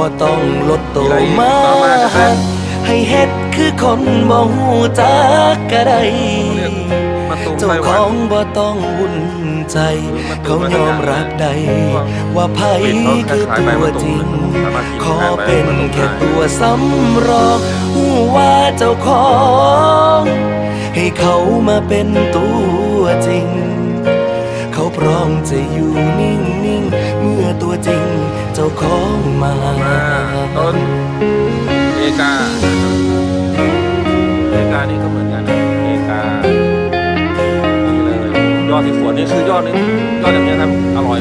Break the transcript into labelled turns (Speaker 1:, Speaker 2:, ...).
Speaker 1: บ่ต้องลดโต
Speaker 2: มีอะไรอีก
Speaker 1: มา
Speaker 2: ต่อมานะครับ
Speaker 1: ให้เฮ็ดคือคนบ่ฮู้จักก็ได้
Speaker 2: เรียกมาตูม
Speaker 1: เจ้า
Speaker 2: ไต้ห
Speaker 1: ข
Speaker 2: วัน
Speaker 1: องบ่ต้องวุ่นใจ เขายอมรับได้ว่าไผคือตัวจริง ขอเป็นแค่ตัวสำรองหูว่าเจ้าของ ให้เขามาเป็นตัวจริง เขาพร้อมจะอยู่นิ่งๆ เมื่อตัวจริงเจ้าของมา
Speaker 2: มาต้นเอกาเอกานี่ก็เหมือนกันนะเอกานี่เลยยอดที่สวนนี่คือยอดนี้ยอดอย่างนี้ยครับอร่อย